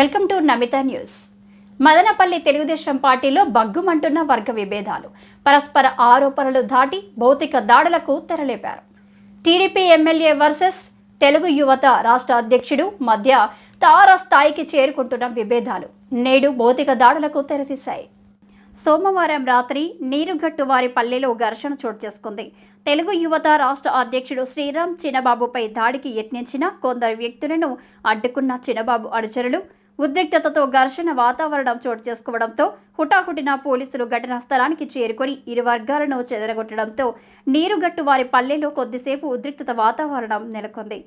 Welcome to Namita news. Madanapalle Telugu Desam పార్టీలో బగ్గుమంటున్న వర్గ విభేదాలు. పరస్పర ఆరోపణలు దాటి భౌతిక దాడులకు తెరలేపారు. TDP MLA versus Telugu Yuvatha రాష్ట్ర అధ్యక్షుడు మధ్య తార స్థాయికి చేరుకుంటున్న విభేదాలు. నేడు భౌతిక దాడులకు తెరతీశాయి. సోమవారం రాత్రి నీరుగట్టు వారి పల్లెలో ఘర్షణ చోటు చేసుకుంది. తెలుగు యువత రాష్ట్ర అధ్యక్షుడు శ్రీరామ్ చిన్నబాబుపై దాడికి యత్నించిన కొందరు వ్యక్తులను అడ్డుకున్న చిన్నబాబు అనుచరులు ఉద్రిక్తతతో ఘర్షణ వాతావరణం చోటు చేసుకోవడంతో హుటాహుటిన పోలీసులు ఘటనా స్థలానికి చేరుకొని ఇరు వర్గాలను చెదరగొట్టడంతో నీరుగట్టు వారి పల్లెలో కొద్దిసేపు ఉద్రిక్తత వాతావరణం నెలకొంది.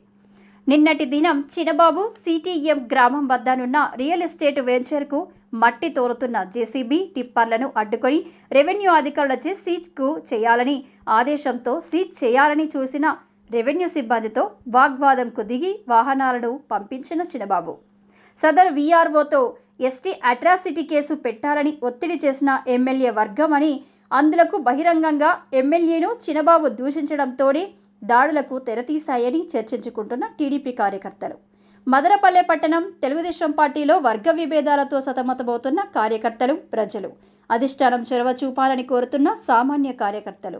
నిన్నటి దినం చినబాబు సిటీఎం గ్రామం వద్దనున్న రియల్ ఎస్టేట్ వెంచర్కు మట్టి తోలుతున్న జేసీబీ టిప్పర్లను అడ్డుకొని రెవెన్యూ అధికారులచే సీజ్కు చేయాలని ఆదేశంతో సీజ్ చేయాలని చూసిన రెవెన్యూ సిబ్బందితో వాగ్వాదంకు దిగి వాహనాలను పంపించిన చినబాబు సదర్ వీఆర్ఓతో ఎస్టీ అట్రాసిటీ కేసు పెట్టాలని ఒత్తిడి చేసిన ఎమ్మెల్యే వర్గమని అందులకు బహిరంగంగా ఎమ్మెల్యేను చినబాబు దూషించడంతోనే దాడులకు తెరతీశాయని చర్చించుకుంటున్న టీడీపీ కార్యకర్తలు. మదనపల్లె పట్టణం తెలుగుదేశం పార్టీలో వర్గ విభేదాలతో సతమతమవుతున్న కార్యకర్తలు ప్రజలు. అధిష్టానం చొరవ చూపాలని కోరుతున్న సామాన్య కార్యకర్తలు.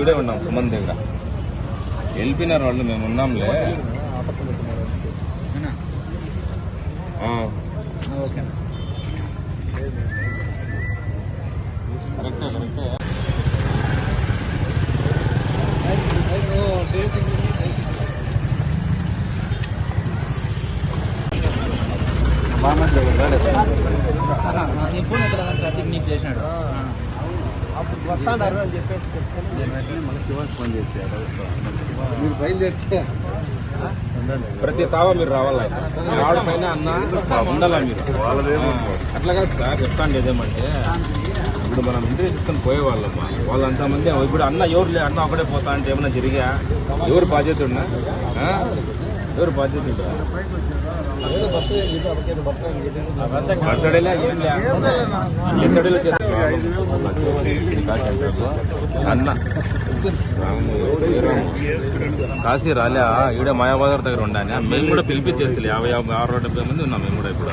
ఇడే ఉన్నాం సుమన్ దగ్గర వెళ్ళిపోయినారు వాళ్ళు మేము ఉన్నాంలే ఆ, కరెక్టే కరెక్టే నీ ఫోన్ ఎక్కడ ప్రతీక్ నీకు చేసినాడు వస్తాడారు అని చెప్పేసి మళ్ళీ ఫోన్ చేశారు. మీరు బయలుదేరితే ప్రతి తావ మీరు రావాలా? ఆవిడ పైన అన్న ఉండాలా మీరు? అట్లా కాదు సార్ చెప్తాను ఏదేమంటే ఇప్పుడు మనం ఇంటర్వ్యూ తీసుకొని పోయేవాళ్ళమ్మా. వాళ్ళంతా మంది ఇప్పుడు అన్న ఎవరు లే అన్న ఒకడే పోతా అంటే ఏమన్నా జరిగా? ఎవరు బాధ్యత ఉన్నా? ఆ? ఎవరు బాధ్యత ఉందా బర్త్డేలే ఏం లే ఎత్తడిలో అన్న రాము, ఏ రాము? కాశీ రాలే ఈడ మాయాబజార్ దగ్గర ఉండాలి మేము కూడా పిలిపించేసి యాభై యాభై ఆరు డెబ్బై మంది ఉన్నాం మేము కూడా ఇప్పుడు